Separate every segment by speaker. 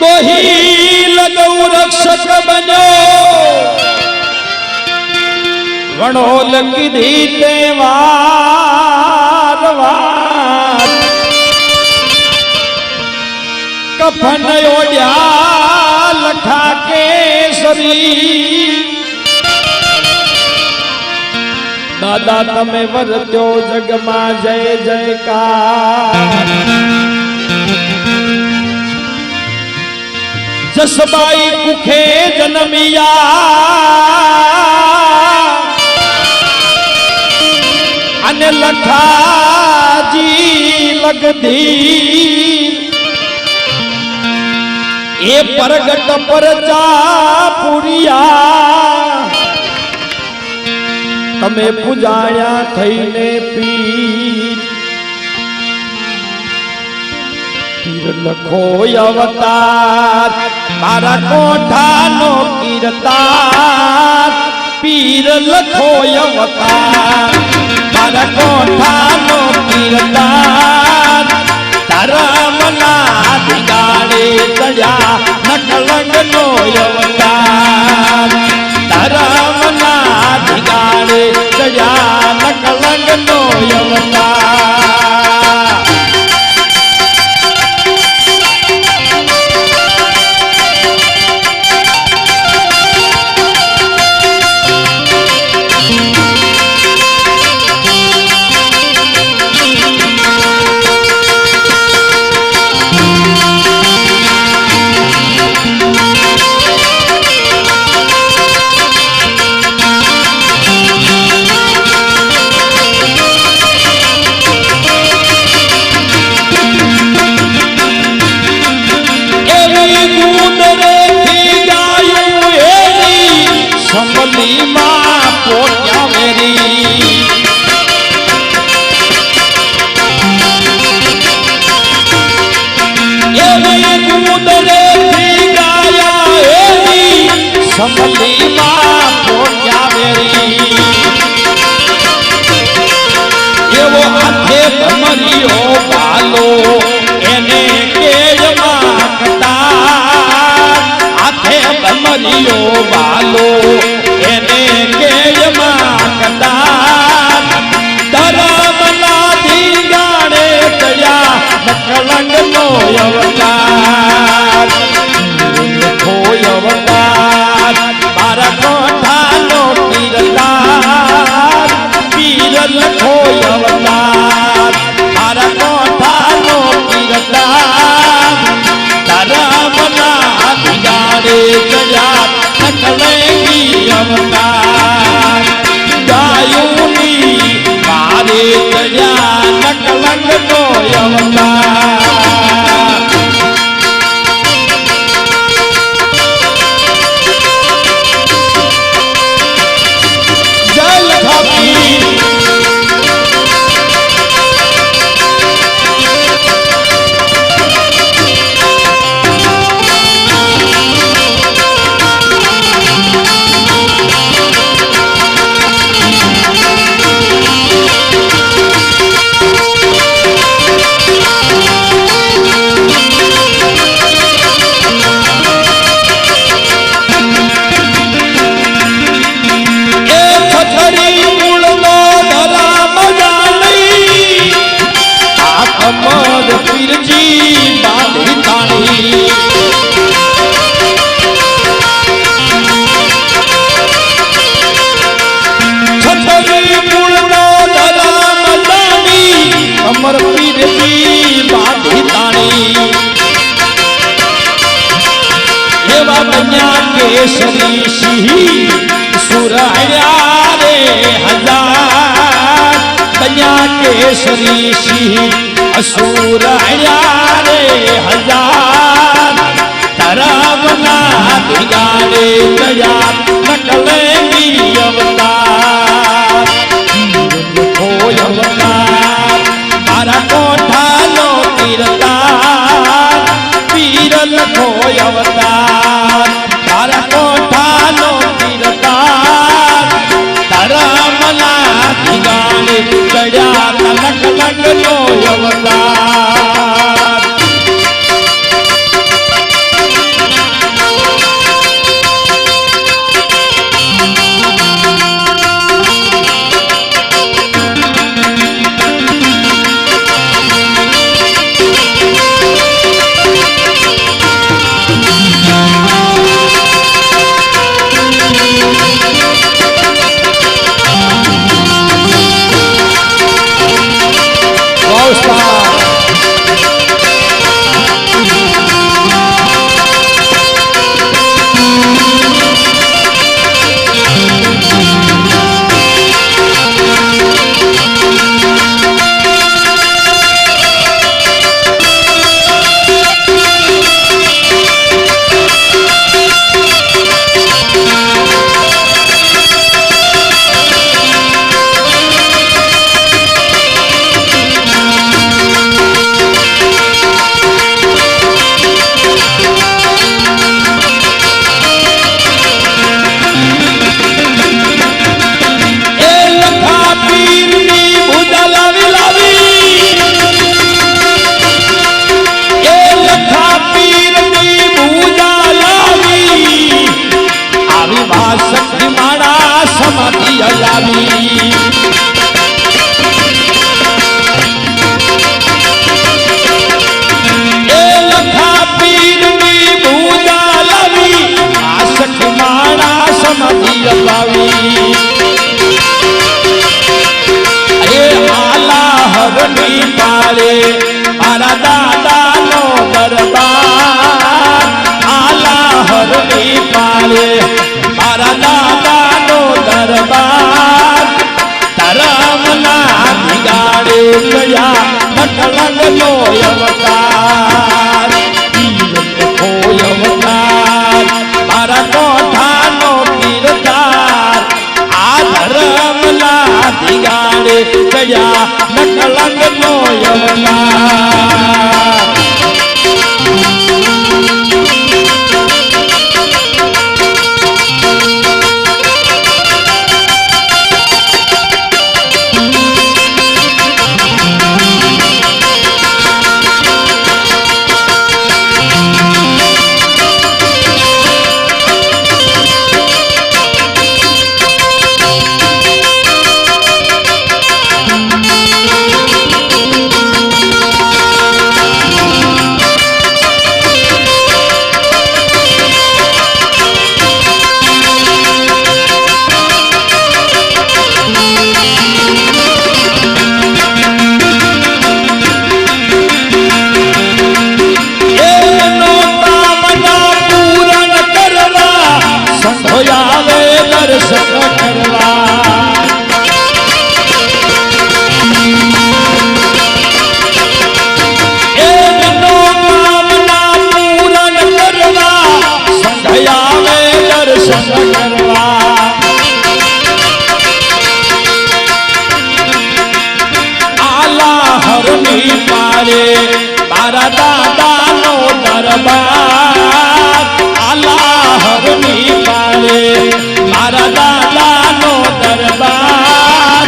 Speaker 1: દોહી લગૌ રક્ષક બન્યો. વણો લગી તે વાર વાર. કફન ઓડ્યા લખા કેસરી. દાદા તમે વરત્યો જગમાં જય જયકાર. જસબાઈ કુખે જન્મિયા. અને લખાજી લગધી એ પરગટ પરચા પુરિયા તમે પૂજાણ્યા થઈને પીર પીર લખો અવતાર. મારા કોઠાનો કીર્તાર. પીર લખો અવતાર. મારા કોઠાનો કીર્તાર. તારા મના દિગાડે ચડ્યા નકલંગનો અવતાર. તારા મના દિગાડે ચડ્યા નકલંગનો અવતાર. ભમરીયો બાલો એને કેજમાં કટાર ધરમના ધીંગાણે તયા નકલંગનો અવતાર બન્યા કેસરી સિંહ સુરાયા રે હજાર કન્યા કેસરી સિંહ અસુરાયા રે હજાર તરવના દિગાડે દયા નકલે અવતાર કોઈ અવતાર મારા કોઠાનો પીર લખો અવતાર તારા કોઠાનો કીર્તાર તારા મના દિગાને ચડ્યા તલક લગનો અવતાર. ચડ્યા નકલંગ નો અવતાર કોઈ અવતાર મારા કોઠાનો કીર્તાર આ ધર્મના દિગાડે ચડ્યા નકલંગ નો અવતાર દાદાનો દરબાર. આલા હરની પારે મારા દાદાનો દરબાર.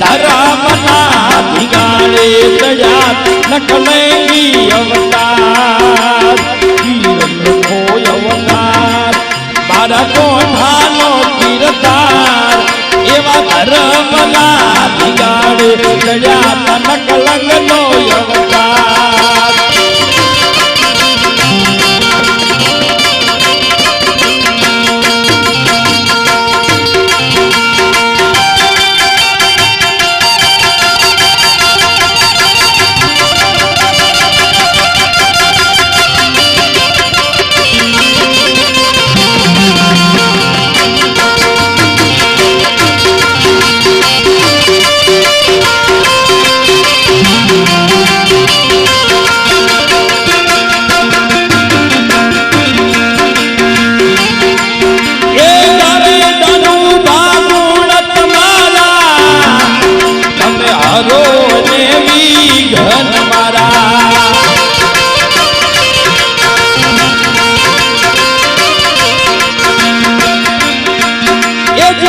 Speaker 1: ધરમના દિગાડે દયા નકલેલી અવતાર. કોઈ અવતાર. મારા કોઠાનો કીર્તાર એવા ધર્મના દિગાડે ચડ્યા નકલંગનો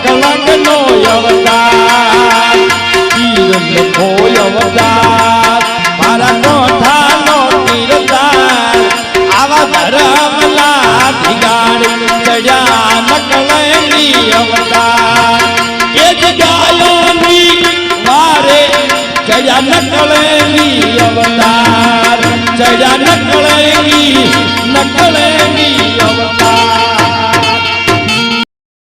Speaker 1: ગયા લકલંગનો અવતાર પીર લખો અવતાર. મારા